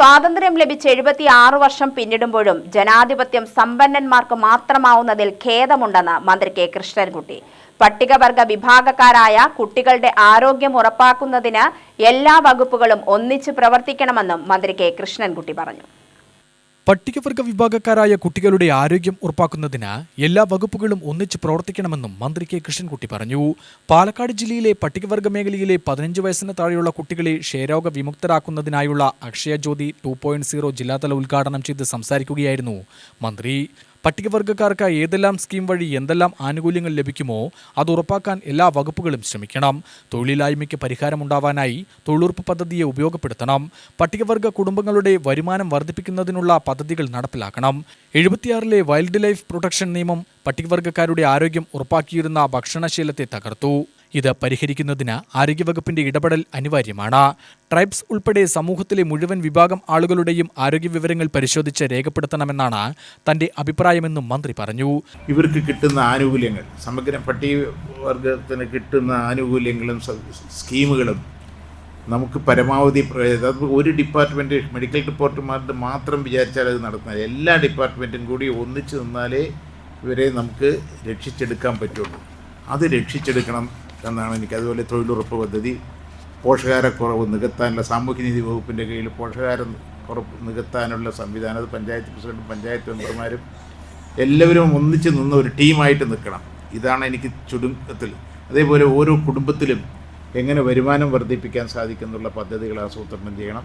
സ്വാതന്ത്ര്യം ലഭിച്ച് എഴുപത്തി ആറ് വർഷം പിന്നിടുമ്പോഴും ജനാധിപത്യം സമ്പന്നന്മാർക്ക് മാത്രമാവുന്നതിൽ ഖേദമുണ്ടെന്ന് മന്ത്രി കെ. കൃഷ്ണൻകുട്ടി. പട്ടികവർഗ വിഭാഗക്കാരായ കുട്ടികളുടെ ആരോഗ്യം ഉറപ്പാക്കുന്നതിന് എല്ലാ വകുപ്പുകളും ഒന്നിച്ച് പ്രവർത്തിക്കണമെന്നും മന്ത്രി കെ. കൃഷ്ണൻകുട്ടി പറഞ്ഞു. പട്ടികവർഗ വിഭാഗക്കാരായ കുട്ടികളുടെ ആരോഗ്യം ഉറപ്പാക്കുന്നതിന് എല്ലാ വകുപ്പുകളും ഒന്നിച്ച് പ്രവർത്തിക്കണമെന്നും മന്ത്രി കെ കൃഷ്ണൻകുട്ടി പറഞ്ഞു. പാലക്കാട് ജില്ലയിലെ പട്ടികവർഗ മേഖലയിലെ പതിനഞ്ച് വയസ്സിന് താഴെയുള്ള കുട്ടികളെ ക്ഷയരോഗ വിമുക്തരാക്കുന്നതിനായുള്ള അക്ഷയ ജ്യോതി ടു ജില്ലാതല ഉദ്ഘാടനം ചെയ്ത് സംസാരിക്കുകയായിരുന്നു മന്ത്രി. പട്ടികവർഗക്കാർക്ക് ഏതെല്ലാം സ്കീം വഴി എന്തെല്ലാം ആനുകൂല്യങ്ങൾ ലഭിക്കുമോ അത് ഉറപ്പാക്കാൻ എല്ലാ വകുപ്പുകളും ശ്രമിക്കണം. തൊഴിലില്ലായ്മയ്ക്ക് പരിഹാരമുണ്ടാവാനായി തൊഴിലുറപ്പ് പദ്ധതിയെ ഉപയോഗപ്പെടുത്തണം. പട്ടികവർഗ കുടുംബങ്ങളുടെ വരുമാനം വർദ്ധിപ്പിക്കുന്നതിനുള്ള പദ്ധതികൾ നടപ്പിലാക്കണം. എഴുപത്തിയാറിലെ വൈൽഡ് ലൈഫ് പ്രൊട്ടക്ഷൻ നിയമം പട്ടികവർഗക്കാരുടെ ആരോഗ്യം ഉറപ്പാക്കിയിരുന്ന ഭക്ഷണശീലത്തെ തകർത്തു. ഇത് പരിഹരിക്കുന്നതിന് ആരോഗ്യവകുപ്പിന്റെ ഇടപെടൽ അനിവാര്യമാണ്. ട്രൈബ്സ് ഉൾപ്പെടെ സമൂഹത്തിലെ മുഴുവൻ വിഭാഗം ആളുകളുടെയും ആരോഗ്യ വിവരങ്ങൾ പരിശോധിച്ച് രേഖപ്പെടുത്തണമെന്നാണ് തന്റെ അഭിപ്രായമെന്നും മന്ത്രി പറഞ്ഞു. ഇവർക്ക് കിട്ടുന്ന ആനുകൂല്യങ്ങൾ സമഗ്ര പട്ടികവർഗത്തിന് കിട്ടുന്ന ആനുകൂല്യങ്ങളും സ്കീമുകളും നമുക്ക് പരമാവധി ഒരു ഡിപ്പാർട്ട്മെന്റ് മെഡിക്കൽ ഡിപ്പാർട്ട്മെന്റ് മാത്രം വിചാരിച്ചാൽ അത് നടത്തുന്ന എല്ലാ ഡിപ്പാർട്ട്മെന്റും കൂടി ഒന്നിച്ചു നിന്നാലേ ഇവരെ നമുക്ക് രക്ഷിച്ചെടുക്കാൻ പറ്റുള്ളൂ. അത് രക്ഷിച്ചെടുക്കണം. എന്നാണ് എനിക്ക് അതുപോലെ തൊഴിലുറപ്പ് പദ്ധതി പോഷകാരക്കുറവ് നികത്താനുള്ള സാമൂഹ്യനീതി വകുപ്പിന്റെ കീഴിൽ പോഷകാര കുറവ് നികത്താനുള്ള സംവിധാനം അത് പഞ്ചായത്ത് പ്രസിഡന്റും പഞ്ചായത്ത് മെമ്പർമാരും എല്ലാവരും ഒന്നിച്ച് നിന്ന് ഒരു ടീമായിട്ട് നിൽക്കണം. ഇതാണ് എനിക്ക് ചുരുക്കത്തിൽ. അതേപോലെ ഓരോ കുടുംബത്തിലും എങ്ങനെ വരുമാനം വർദ്ധിപ്പിക്കാൻ സാധിക്കുന്നുള്ള പദ്ധതികൾ ആസൂത്രണം ചെയ്യണം.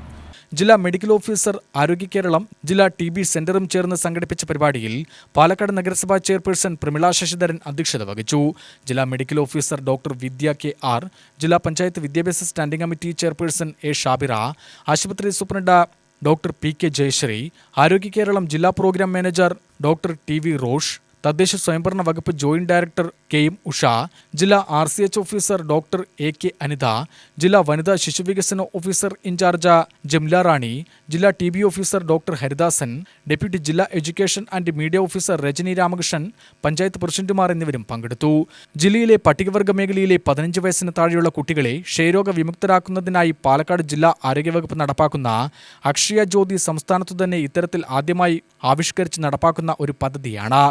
ജില്ലാ മെഡിക്കൽ ഓഫീസർ ആരോഗ്യ കേരളം ജില്ലാ ടി ബി സെന്ററും ചേർന്ന് സംഘടിപ്പിച്ച പരിപാടിയിൽ പാലക്കാട് നഗരസഭാ ചെയർപേഴ്സൺ പ്രമിള ശശിധരൻ അധ്യക്ഷത വഹിച്ചു. ജില്ലാ medical officer doctor Vidya K R ജില്ലാ പഞ്ചായത്ത് വിദ്യാഭ്യാസ standing committee chairperson A Shabira ആശുപത്രി superintendent doctor P K Jayasree Arogya Keralam ജില്ലാ programme manager doctor T V Rosh തദ്ദേശ സ്വയംഭരണ വകുപ്പ് joint director K M Usha ജില്ലാ R C H officer doctor A K Anitha ജില്ലാ വനിതാ ശിശുവികസന officer in charge Jamla Rani ജില്ലാ T B officer doctor Haridasan deputy ജില്ലാ education and media officer Rajani Ramakrishnan panchayat പ്രസിഡന്റുമാർ എന്നിവരും പങ്കെടുത്തു. ജില്ലയിലെ പട്ടികവർഗ മേഖലയിലെ പതിനഞ്ച് വയസ്സിന് താഴെയുള്ള കുട്ടികളെ ക്ഷയരോഗ വിമുക്തരാക്കുന്നതിനായി പാലക്കാട് ജില്ലാ ആരോഗ്യവകുപ്പ് നടപ്പാക്കുന്ന അക്ഷയ ജ്യോതി സംസ്ഥാനത്തു തന്നെ ഇത്തരത്തിൽ ആദ്യമായി ആവിഷ്കരിച്ച് നടപ്പാക്കുന്ന ഒരു പദ്ധതിയാണ്.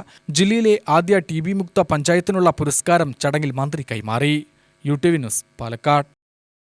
ജില്ലയിലെ ആദ്യ ടി ബി മുക്ത പഞ്ചായത്തിനുള്ള പുരസ്കാരം ചടങ്ങിൽ മന്ത്രി കൈമാറി. U T V news Palakkad.